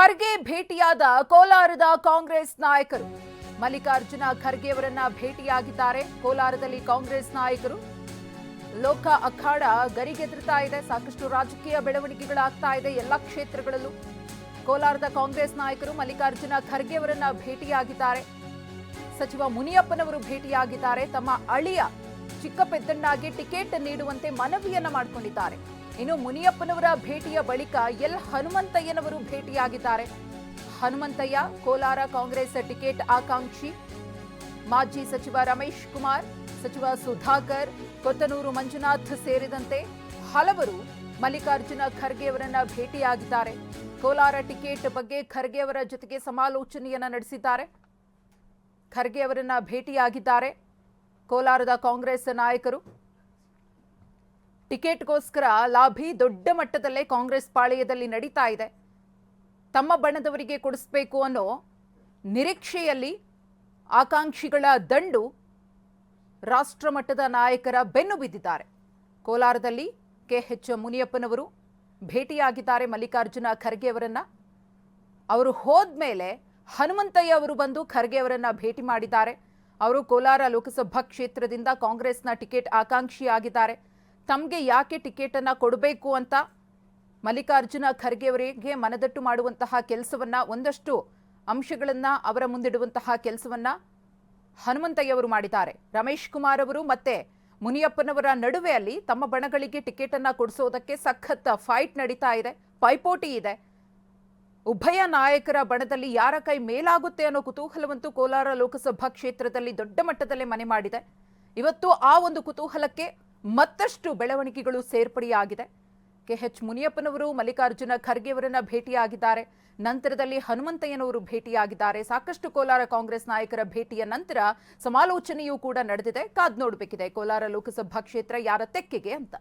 ಖರ್ಗೆ ಭೇಟಿಯಾದ ಕೋಲಾರದ ಕಾಂಗ್ರೆಸ್ ನಾಯಕರು. ಮಲ್ಲಿಕಾರ್ಜುನ ಖರ್ಗೆ ಅವರನ್ನ ಭೇಟಿಯಾಗಿದ್ದಾರೆ. ಕೋಲಾರದಲ್ಲಿ ಕಾಂಗ್ರೆಸ್ ನಾಯಕರು. ಲೋಕ ಅಖಾಡ ಗರಿಗೆದರ್ತಾ ಇದೆ. ಸಾಕಷ್ಟು ರಾಜಕೀಯ ಬೆಳವಣಿಗೆಗಳಾಗ್ತಾ ಇದೆ ಎಲ್ಲ ಕ್ಷೇತ್ರಗಳಲ್ಲೂ. ಕೋಲಾರದ ಕಾಂಗ್ರೆಸ್ ನಾಯಕರು ಮಲ್ಲಿಕಾರ್ಜುನ ಖರ್ಗೆ ಅವರನ್ನ ಭೇಟಿಯಾಗಿದ್ದಾರೆ. ಸಚಿವ ಮುನಿಯಪ್ಪನವರು ಭೇಟಿಯಾಗಿದ್ದಾರೆ. ತಮ್ಮ ಅಳಿಯ ಚಿಕ್ಕಪೆದ್ದಣ್ಣಗೆ ಟಿಕೆಟ್ ನೀಡುವಂತೆ ಮನವಿಯನ್ನ ಮಾಡಿಕೊಂಡಿದ್ದಾರೆ. ಇನ್ನು ಮುನಿಯಪ್ಪನವರ ಭೇಟಿಯ ಬಳಿಕ ಎಲ್ ಹನುಮಂತಯ್ಯನವರು ಭೇಟಿಯಾಗಿದ್ದಾರೆ. ಹನುಮಂತಯ್ಯ, ಕೋಲಾರ ಕಾಂಗ್ರೆಸ್ ಟಿಕೆಟ್ ಆಕಾಂಕ್ಷಿ. ಮಾಜಿ ಸಚಿವ ರಮೇಶ್ ಕುಮಾರ್, ಸಚಿವ ಸುಧಾಕರ್, ಕೊತ್ತನೂರು ಮಂಜುನಾಥ್ ಸೇರಿದಂತೆ ಹಲವರು ಮಲ್ಲಿಕಾರ್ಜುನ ಖರ್ಗೆ ಅವರನ್ನ ಭೇಟಿಯಾಗಿದ್ದಾರೆ. ಕೋಲಾರ ಟಿಕೆಟ್ ಬಗ್ಗೆ ಖರ್ಗೆ ಅವರ ಜೊತೆಗೆ ಸಮಾಲೋಚನೆಯನ್ನ ನಡೆಸಿದ್ದಾರೆ. ಖರ್ಗೆ ಅವರನ್ನ ಭೇಟಿಯಾಗಿದ್ದಾರೆ. ಕೋಲಾರದ ಕಾಂಗ್ರೆಸ್ ನಾಯಕರು. ಟಿಕೆಟ್ಗೋಸ್ಕರ ಲಾಭಿ ದೊಡ್ಡ ಮಟ್ಟದಲ್ಲೇ ಕಾಂಗ್ರೆಸ್ ಪಾಳೆಯದಲ್ಲಿ ನಡೀತಾ ಇದೆ. ತಮ್ಮ ಬಣದವರಿಗೆ ಕೊಡಿಸ್ಬೇಕು ಅನ್ನೋ ನಿರೀಕ್ಷೆಯಲ್ಲಿ ಆಕಾಂಕ್ಷಿಗಳ ದಂಡು ರಾಷ್ಟ್ರಮಟ್ಟದ ನಾಯಕರ ಬೆನ್ನು ಬಿದ್ದಿದ್ದಾರೆ. ಕೋಲಾರದಲ್ಲಿ ಕೆ ಎಚ್ ಮುನಿಯಪ್ಪನವರು ಭೇಟಿಯಾಗಿದ್ದಾರೆ ಮಲ್ಲಿಕಾರ್ಜುನ ಖರ್ಗೆ ಅವರನ್ನ. ಅವರು ಹೋದ್ಮೇಲೆ ಹನುಮಂತಯ್ಯ ಅವರು ಬಂದು ಖರ್ಗೆ ಅವರನ್ನ ಭೇಟಿ ಮಾಡಿದ್ದಾರೆ. ಅವರು ಕೋಲಾರ ಲೋಕಸಭಾ ಕ್ಷೇತ್ರದಿಂದ ಕಾಂಗ್ರೆಸ್ನ ಟಿಕೆಟ್ ಆಕಾಂಕ್ಷಿಯಾಗಿದ್ದಾರೆ. ತಮಗೆ ಯಾಕೆ ಟಿಕೆಟ್ ಅನ್ನ ಕೊಡಬೇಕು ಅಂತ ಮಲ್ಲಿಕಾರ್ಜುನ ಖರ್ಗೆ ಅವರಿಗೆ ಮನದಟ್ಟು ಮಾಡುವಂತಹ ಕೆಲಸವನ್ನ ಒಂದಷ್ಟು ಅಂಶಗಳನ್ನ ಅವರ ಮುಂದಿಡುವಂತಹ ಕೆಲಸವನ್ನ ಹನುಮಂತಯ್ಯ ಅವರು ಮಾಡಿದ್ದಾರೆ. ರಮೇಶ್ ಕುಮಾರ್ ಅವರು ಮತ್ತೆ ಮುನಿಯಪ್ಪನವರ ನಡುವೆ ಅಲ್ಲಿ ತಮ್ಮ ಬಣಗಳಿಗೆ ಟಿಕೆಟ್ ಅನ್ನ ಕೊಡಿಸೋದಕ್ಕೆ ಸಖತ್ ಫೈಟ್ ನಡೀತಾ ಇದೆ. ಪೈಪೋಟಿ ಇದೆ. ಉಭಯ ನಾಯಕರ ಬಣದಲ್ಲಿ ಯಾರ ಕೈ ಮೇಲಾಗುತ್ತೆ ಅನ್ನೋ ಕುತೂಹಲವಂತೂ ಕೋಲಾರ ಲೋಕಸಭಾ ಕ್ಷೇತ್ರದಲ್ಲಿ ದೊಡ್ಡ ಮಟ್ಟದಲ್ಲಿ ಮನೆ ಮಾಡಿದೆ. ಇವತ್ತು ಆ ಒಂದು ಕುತೂಹಲಕ್ಕೆ ಮತ್ತಷ್ಟು ಬೆಳವಣಿಗೆಗಳು ಸೇರ್ಪಡೆಯಾಗಿದೆ. ಕೆಎಚ್ ಮುನಿಯಪ್ಪನವರು, ಮಲ್ಲಿಕಾರ್ಜುನ ಖರ್ಗೆ ಅವರನ್ನ ಭೇಟಿಯಾಗಿದ್ದಾರೆ. ನಂತರದಲ್ಲಿ ಹನುಮಂತಯ್ಯನವರು ಭೇಟಿಯಾಗಿದ್ದಾರೆ. ಸಾಕಷ್ಟು ಕೋಲಾರ ಕಾಂಗ್ರೆಸ್ ನಾಯಕರ ಭೇಟಿಯ ನಂತರ ಸಮಾಲೋಚನೆಯೂ ಕೂಡ ನಡೆದಿದೆ. ಕಾದ್ ನೋಡಬೇಕಿದೆ ಕೋಲಾರ ಲೋಕಸಭಾ ಕ್ಷೇತ್ರ ಯಾರ ತೆಕ್ಕೆಗೆ ಅಂತ.